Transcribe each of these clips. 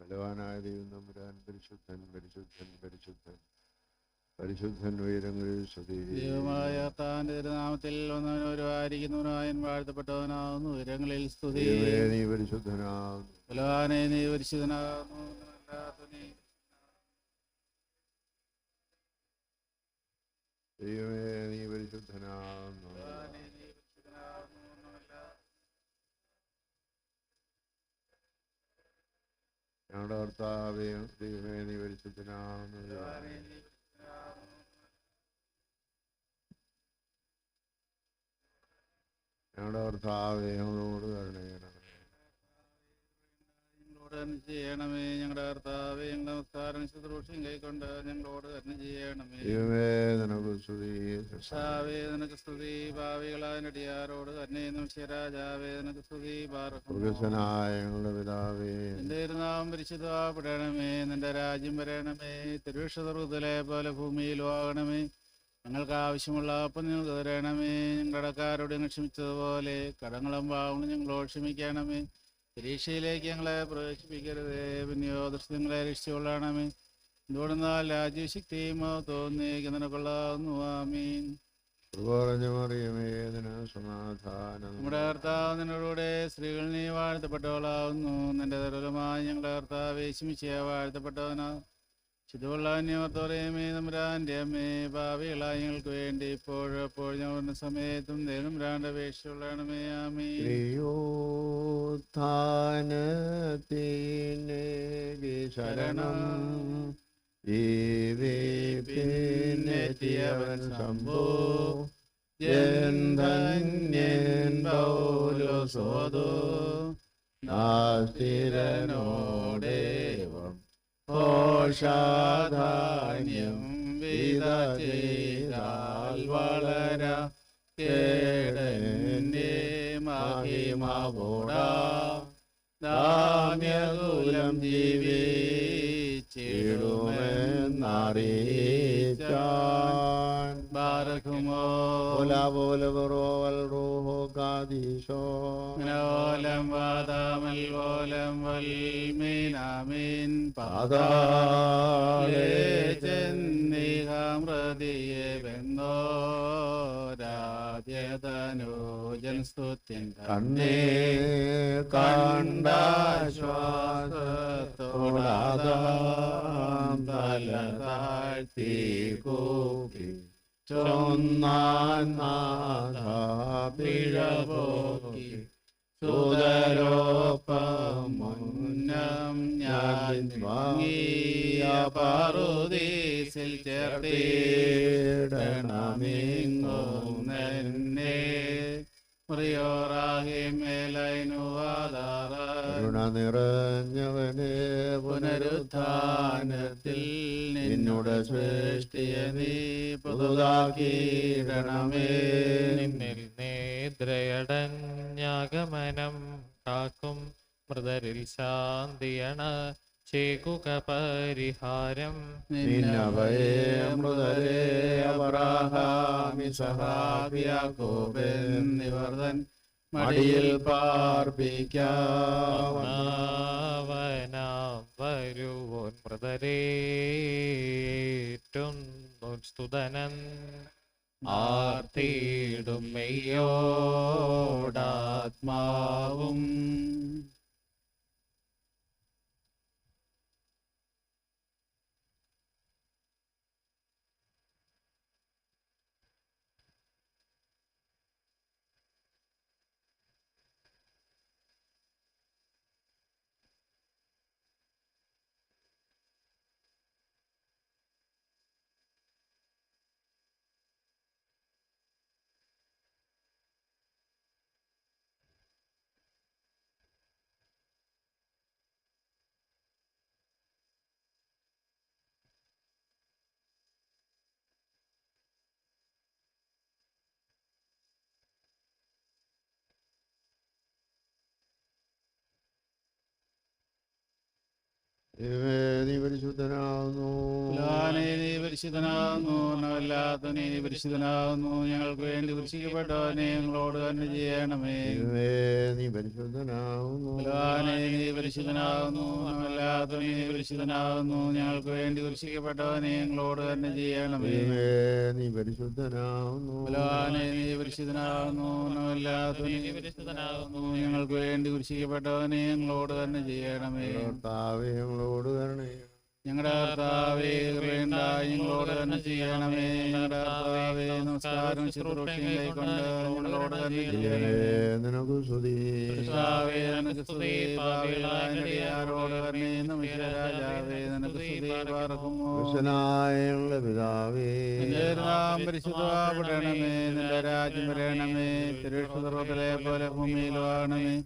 ബലവാനായ ദൈവം തമ്പുരാൻ പരിശുദ്ധൻ പരിശുദ്ധൻ പരിശുദ്ധൻ. പരിശുദ്ധൻ ഉയരങ്ങളിൽ ദൈവമായ താന്റെ തിരുനാമത്തിൽ വന്നവനൊരുവായിരിക്കുന്നവനായൻ വാഴ്ത്തപ്പെട്ടവനാകുന്നു. ഉയരങ്ങളിൽ സ്തുതി. നീ പരിശുദ്ധനാകുന്നു. ബലവാനെ നീ പരിശുദ്ധനാകുന്നു. ദൈവമേ നീ പരിശുദ്ധനാകുന്നു. ഞങ്ങളുടെ ഭർത്താവേ ദൈവമേ നീ ഞങ്ങളുടെ ഭർത്താവേ ഞങ്ങളോട് ചെയ്യണമേ. ഞങ്ങളുടെ കർത്താവേ ഞങ്ങളുടെ നമസ്കാരം ശുശ്രൂഷയും കൈക്കൊണ്ട് ഞങ്ങളോട് കരുണ ചെയ്യണമേ. ദൈവമേ നിനക്ക് സ്തുതി. കർത്താവേ നിനക്ക് സ്തുതി. ഭാവികളായ നടിയാരോട് കരുണയെന്നും ശരാജാവേ നിനക്ക് സ്തുതി. ഞങ്ങളുടെ പിതാവേ. നിന്റെ തിരുനാമം പരിശുദ്ധപ്പെടണമേ നിന്റെ രാജ്യം വരണമേ. തിരുവിഷതൃതലെ പോലെ ഭൂമിയിലും ആകണമേ. ഞങ്ങൾക്ക് ആവശ്യമുള്ള അപ്പം ഞങ്ങൾക്ക് തരണമേ. ഞങ്ങളുടെ കടക്കാരോട് ക്ഷമിച്ചതുപോലെ കടങ്ങളും പാവങ്ങളും ഞങ്ങളോട് ക്ഷമിക്കണമേ. പരീക്ഷയിലേക്ക് ഞങ്ങളെ പ്രവേശിപ്പിക്കരുതേ. പിന്നെയോ ദൃശ്യങ്ങളെ രക്ഷിച്ചുകൊള്ളണമേ എന്തുകൊണ്ടെന്നാൽ രാജ്യശക്തിയും തോന്നിയേക്ക് നിനക്കൊള്ളാവുന്നു ആമീൻ. നമ്മുടെ കർത്താവ് നിന്നോടുകൂടെ സ്ത്രീകൾ നീ വാഴ്ത്തപ്പെട്ടവളാവുന്നു. നിന്റെ തരലുമായി ഞങ്ങളുടെ കർത്താവ് യേശുമിശിയ വാഴ്ത്തപ്പെട്ടവനാ. ശുദ്ധമുള്ള അന്യമത്തോറയമേ നമ്പരാന്റെ അമ്മേ ഭാവികളായി വേണ്ടി ഇപ്പോഴും എപ്പോഴും ഞങ്ങളുടെ സമയത്തും ദേഹം രാണ്ടപേക്ഷയുള്ളണമേ ആമേ ശരണം. ജീവിപ്പിന്നെത്തിയവൻ ശംഭോ. ധന്യൻ പൗലോസോദോ നാസ്തിരനോടേവം ഘോഷാധാന്യം വിത ചെയ്താൽ വളര കേടന്റെ മഹിമോടാ ദാമ്യകുലം ജീവിച്ചിടുമെന്നറിയിച്ചാൻ. ബാരകുമോ ഓലം വാദാമൽ ഓലം വൽമീനാമീൻ പാതാളേ ചെന്നിഹാമൃതിയെ വെന്നോ രാജ്യതനോജൻ സ്തുത്യൻ കണ്ണേ കണ്ടാശ്വാസത്തോടാതാം തല താഴ്ത്തി കൂപ്പി. ചൊന്നാൻ സുതരോപമുന്നം ഞാൻ വാങ്ങിയ പാറുദീസിൽ ചേർത്തിടണമെങ്ങും നന്നെ. മുറിയോറാകെ മേലൈനു ആധാര കരുണ നിറഞ്ഞവനെ പുനരുദ്ധാനത്തിൽ നിന്നോട് സൃഷ്ടിയെ നീ പുതുതാക്കീരണമേ നിന്നിൽ നേദ്രയടഞ്ഞാഗമനം കാക്കും മൃതരിൽ ശാന്തിയണ ചേകുക പരിഹാരം. നിന്നവയെ മൃതരെ അബ്രാഹാമിസഹാബിയാക്കോബെന്നിവർദ്ധൻ മടിയിൽ പാർപ്പിക്കാവനാം വരുവോൻ മൃതരേറ്റും സ്തുതനൻ. ആർത്തിയിടും മെയ്യോടാത്മാവും. ദൈവമേ, പുലാനെ നീ പരിശുദ്ധനാകുന്നു പരിശുദ്ധനാകുന്നു ഞങ്ങൾക്ക് വേണ്ടി കുരിശിക്കപ്പെട്ടവനെ ഞങ്ങളോട് തന്നെ ചെയ്യണമേ. നീ പരിശുദ്ധനാകുന്നു. നീ പരിശുദ്ധനാകുന്നു നവല്ലാത്തവനെ നീ പരിശുദ്ധനാകുന്നു ഞങ്ങൾക്ക് വേണ്ടി കുരിശിക്കപ്പെട്ടവനെ ഞങ്ങളോട് തന്നെ ചെയ്യണമേ. നീ പരിശുദ്ധനാകുന്നു. നീ പരിശുദ്ധനാകുന്നു നവല്ലാത്തവനെ നീ പരിശുദ്ധനാകുന്നു ഞങ്ങൾക്ക് വേണ്ടി കുരിശിക്കപ്പെട്ടവനെ ഞങ്ങളോട് തന്നെ ചെയ്യണമേ. താവേ ഞങ്ങളോട് കരുണേ ഞങ്ങളുടെ കർത്താവേ കൃപയുണ്ടായി. ഞങ്ങളോട് തന്നെ ചെയ്യണമേ. ഞങ്ങളുടെ കർത്താവേ നമസ്കാരം ശുശ്രൂഷയും കൈക്കൊണ്ട് ഞങ്ങളോട് തന്നെ ചെയ്യണമേ. നിനക്ക് സ്തുതി കർത്താവേ നിനക്ക് സ്തുതി. പാപികളായ തന്നെ രാജാവേ നിനക്ക് സ്തുതി പാർക്കുമോ? പിതാവേ നാം പരിശുദ്ധപ്പെടണമേ നിന്റെ രാജ്യം വരണമേ. തിരുവിഷ്ണുതർവത്തിലെ പോലെ ഭൂമിയിലാണമേ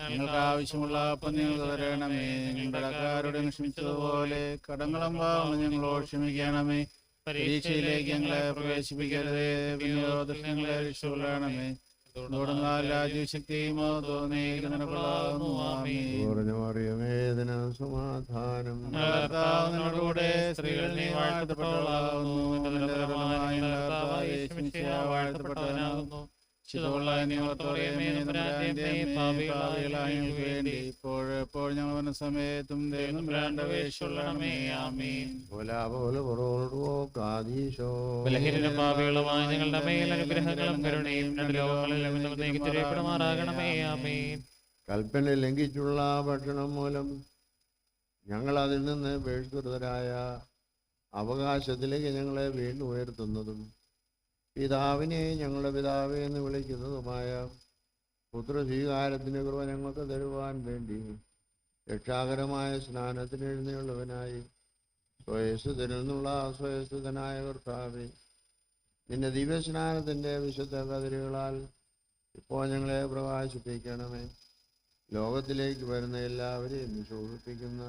ഞങ്ങൾക്ക് ആവശ്യമുള്ള അപ്പം നിങ്ങൾ തരണമേ. നിങ്ങളുടെ കടക്കാരോട് ക്ഷമിച്ചതുപോലെ കടങ്ങളും ഭാവങ്ങൾ ഞങ്ങളോട് ക്ഷമിക്കണമേ. പരീക്ഷയിലേക്ക് ഞങ്ങളെ പ്രവേശിപ്പിക്കരുതേ. വിനോദങ്ങളെ രക്ഷപ്പെടണമേ സമാധാനം. സ്ത്രീകളെ സ്ത്രീകൾ നീ വാഴ്ത്തപ്പെട്ടവളാകുന്നു. പാപികളായ വേണ്ടി. ഇപ്പോഴെപ്പോൾ ഞങ്ങളുടെ സമയത്തും ദൈവം ആമീൻ. ബലഹീനരും പാപികളുമായ ഞങ്ങളുടെ മേൽ അനുഗ്രഹങ്ങളും കരുണയും രണ്ട് ലോകങ്ങളിലും എന്നേക്ക് തിരയപ്പെടുമാറാകണമേ ആമീൻ. കൽപ്പന ലംഘിച്ചുള്ള ഭക്ഷണം മൂലം ഞങ്ങൾ അതിൽ നിന്ന് ബഹിഷ്കൃതരായ അവകാശത്തിലേക്ക് ഞങ്ങളെ വീണ്ടും ഉയർത്തുന്നതും പിതാവിനെ ഞങ്ങളുടെ പിതാവേ എന്ന് വിളിക്കുന്നതുമായ പുത്രസ്വീകാരത്തിന് കൃപ ഞങ്ങൾക്ക് തരുവാൻ വേണ്ടി രക്ഷാകരമായ സ്നാനത്തിന് എഴുന്നള്ളുവനായി സ്വയസ്സുതനിൽ നിന്നുള്ള സ്വയസ്സുതനായ കർത്താവെ നിന്റെ ദിവ്യസ്നാനത്തിന്റെ വിശുദ്ധ കതിരുകളാൽ ഇപ്പോൾ ഞങ്ങളെ പ്രകാശിപ്പിക്കണമേ. ലോകത്തിലേക്ക് വരുന്ന എല്ലാവരെയും ശോഭിപ്പിക്കുന്ന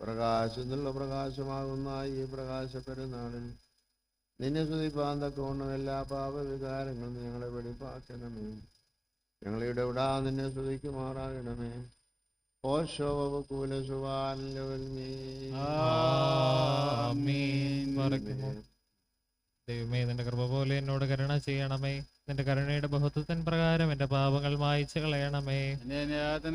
പ്രകാശത്തിലുള്ള പ്രകാശമാകുന്ന ഈ പ്രകാശ പെരുന്നാളിൽ നിന്നെ സ്തുതിപ്പാൻ തക്കവണ്ണം എല്ലാ പാപവികാരങ്ങളും ഞങ്ങളെ വെളിപ്പാക്കണമേ. ഞങ്ങളിവിടെ വിടാ നിന്നെ സ്തുതിക്കുമാറാകണമേ. ദൈവമേ നിന്റെ കൃപ പോലെ എന്നോട് കരുണ ചെയ്യണമേ. നിന്റെ കരുണയുടെ ബഹുത്വത്തിൻ പ്രകാരം എന്റെ പാപങ്ങൾ മായിച്ചു കളയണമേ.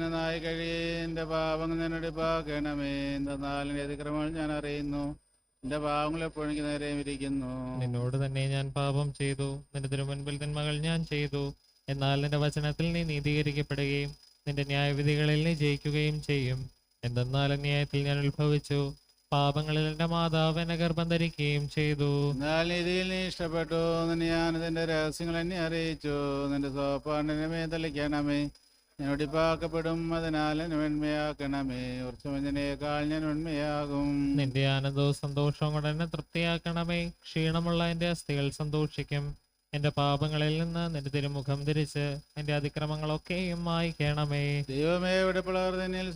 നായി കഴിയേ എന്റെ പാപങ്ങൾ നിന്നോട് പാകണമേ എന്തെന്നാൽ എന്റെ അതിക്രമങ്ങൾ ഞാൻ അറിയുന്നു. എന്റെ എപ്പോഴും എനിക്ക് നേരെ ഇരിക്കുന്നു നിന്നോട് തന്നെ ഞാൻ പാപം ചെയ്തു. നിന്റെ തിരുമുൻപിൽ തിന്മകൾ ഞാൻ ചെയ്തു. എന്നാൽ നിന്റെ വചനത്തിൽ നീ നീതീകരിക്കപ്പെടുകയും നിന്റെ ന്യായവിധികളിൽ നീ ജയിക്കുകയും ചെയ്യും. എന്തെന്നാൽ അന്യായത്തിൽ ഞാൻ ഉത്ഭവിച്ചു. പാപങ്ങളിൽ എന്റെ മാതാവ് എന്നെ ഗർഭം ധരിക്കുകയും ചെയ്തു. ഇതിൽ നീ ഇഷ്ടപ്പെട്ടു. നിന്നെ ഞാൻ ഇതിന്റെ രഹസ്യങ്ങൾ എന്നെ അറിയിച്ചു. നിന്റെ സോപ്പാണ്ടിനെ തളിക്കണമേ ഞാൻ അതിനാൽ എന്നെ വെണ്മയാക്കണമേ ഉറച്ചമഞ്ഞനേക്കാൾ ഞാൻ ഉണ്മയാകും നിന്റെ ആനന്ദവും സന്തോഷവും കൊണ്ട് എന്നെ തൃപ്തിയാക്കണമേ. ക്ഷീണമുള്ള എന്റെ അസ്ഥികൾ സന്തോഷിക്കും. എന്റെ പാപങ്ങളിൽ നിന്ന് നിന്റെ തിരുമുഖം തിരിച്ച് എന്റെ അതിക്രമങ്ങളൊക്കെയും മായിക്കണമേ. ദൈവമേ ഇവിടെ പിളർന്നിൽ